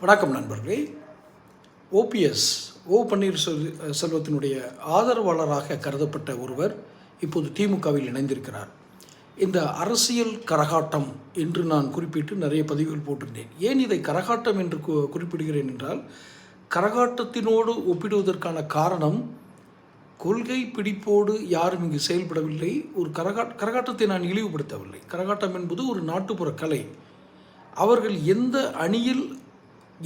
வணக்கம் நண்பர்களே. ஓபிஎஸ் ஓ பன்னீர்செல் செல்வத்தினுடைய ஆதரவாளராக கருதப்பட்ட ஒருவர் இப்போது திமுகவில் இணைந்திருக்கிறார். இந்த அரசியல் கரகாட்டம் என்று நான் குறிப்பிட்டு நிறைய பதிவுகள் போட்டிருந்தேன். ஏன் இதை கரகாட்டம் என்று குறிப்பிடுகிறேன் என்றால் கரகாட்டத்தினோடு ஒப்பிடுவதற்கான காரணம் கொள்கை பிடிப்போடு யாரும் இங்கு செயல்படவில்லை ஒரு கரகாட் கரகாட்டத்தை நான் இழிவுபடுத்தவில்லை. கரகாட்டம் என்பது ஒரு நாட்டுப்புற கலை. அவர்கள் எந்த அணியில்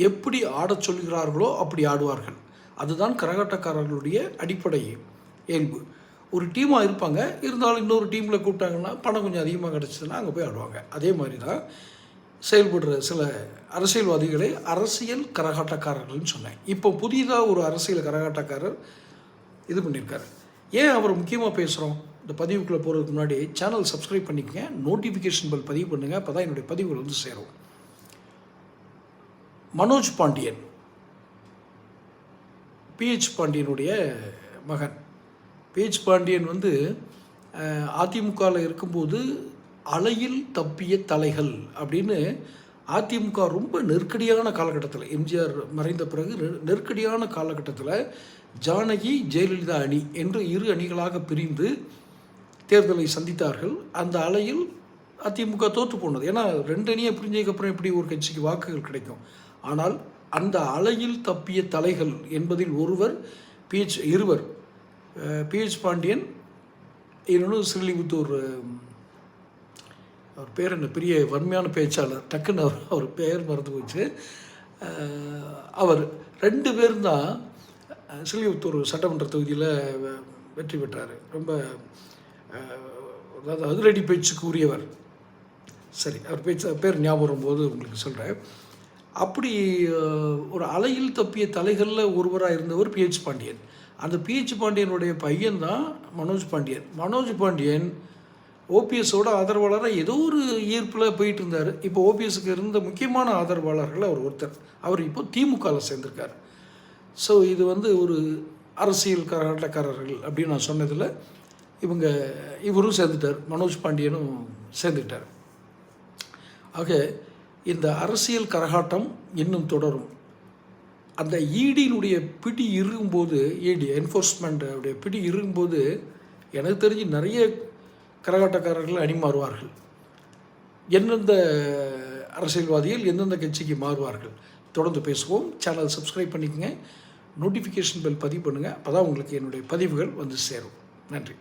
எப்படி ஆடச் சொல்கிறார்களோ அப்படி ஆடுவார்கள். அதுதான் கரகாட்டக்காரர்களுடைய அடிப்படை இயல்பு. ஒரு டீமாக இருப்பாங்க இருந்தாலும் இன்னொரு டீமில் கூப்பிட்டாங்கன்னா பணம் கொஞ்சம் அதிகமாக கிடச்சிதுன்னா அங்கே போய் ஆடுவாங்க. அதே மாதிரி தான் செயல்படுற சில அரசியல்வாதிகளை அரசியல் கரகாட்டக்காரர்கள்னு சொன்னேன். இப்போ புதிதாக ஒரு அரசியல் கரகாட்டக்காரர் இது பண்ணியிருக்காரு. ஏன் அவர் முக்கியமாக பேசுகிறோம் இந்த பதிவுக்குள்ளே போகிறதுக்கு முன்னாடி சேனல் சப்ஸ்கிரைப் பண்ணிக்கங்க நோட்டிஃபிகேஷன் பெல் பதிவு பண்ணுங்கள் அப்போ தான் என்னுடைய பதிவுகள் வந்து சேரும். மனோஜ் பாண்டியன் பிஹெச் பாண்டியனுடைய மகன். பிஹெச் பாண்டியன் வந்து அதிமுகவில் இருக்கும்போது அலையில் தப்பிய தலைகள் அப்படின்னு அதிமுக ரொம்ப நெருக்கடியான காலகட்டத்தில் எம்ஜிஆர் மறைந்த பிறகு நெருக்கடியான காலகட்டத்தில் ஜானகி ஜெயலலிதா அணி என்று இரு அணிகளாக பிரிந்து தேர்தலை சந்தித்தார்கள். அந்த அலையில் அதிமுக தோற்று போனது. ஏன்னா ரெண்டு அணியை பிரிஞ்சதுக்கப்புறம் எப்படி ஒரு கட்சிக்கு வாக்குகள் கிடைக்கும்? ஆனால் அந்த அலையில் தப்பிய தலைகள் என்பதில் ஒருவர் பிஹெச் இருவர் பிஹெச் பாண்டியன் இன்னொன்று ஸ்ரீலிபுத்தூர் அவர் பேர் என்ன பெரிய வன்மையான பேச்சாளர் டக்குன்னு அவர் அவர் பெயர் மறந்து போச்சு. அவர் ரெண்டு பேரும் தான் ஸ்ரீலிபுத்தூர் சட்டமன்ற தொகுதியில் வெ- வெற்றி பெற்றார். ரொம்ப அதாவது அதிரடி பேச்சுக்கு உரியவர் சரி அவர் பேச்சு பேர் ஞாபகம் வரும்போது உங்களுக்கு சொல்கிறேன் அப்படி ஒரு அலையில் தப்பிய தலைகளில் ஒருவராக இருந்தவர் பிஹெச் பாண்டியன். அந்த பிஹெச் பாண்டியனுடைய பையன்தான் மனோஜ் பாண்டியன். மனோஜ் பாண்டியன் ஓபிஎஸோட ஆதரவாளராக ஏதோ ஒரு ஈர்ப்பில் போயிட்டு இருந்தார் இப்போ ஓபிஎஸ்க்கு இருந்த முக்கியமான ஆதரவாளர்கள் அவர் ஒருத்தர். அவர் இப்போ திமுகவில் சேர்ந்திருக்கார். ஸோ இது வந்து ஒரு அரசியல் கராட்டக்காரர்கள் அப்படின்னு நான் சொன்னதில் இவங்க இவரும் சேர்ந்துட்டார். மனோஜ் பாண்டியனும் சேர்ந்துட்டார். ஆக இந்த அரசியல் கரகாட்டம் இன்னும் தொடரும். அந்த ஈடியினுடைய பிடி இருக்கும்போது ஈடி என்ஃபோர்ஸ்மெண்ட்டுடைய பிடி இருக்கும்போது எனக்கு தெரிஞ்சு நிறைய கரகாட்டக்காரர்கள் அணி மாறுவார்கள் எந்தெந்த அரசியல்வாதிகள் எந்தெந்த கட்சிக்கு மாறுவார்கள் தொடர்ந்து பேசுவோம். சேனல் சப்ஸ்கிரைப் பண்ணிக்கோங்க. நோட்டிஃபிகேஷன் பெல் பதிவு பண்ணுங்கள் அப்போ தான் உங்களுக்கு என்னுடைய பதிவுகள் வந்து சேரும். நன்றி.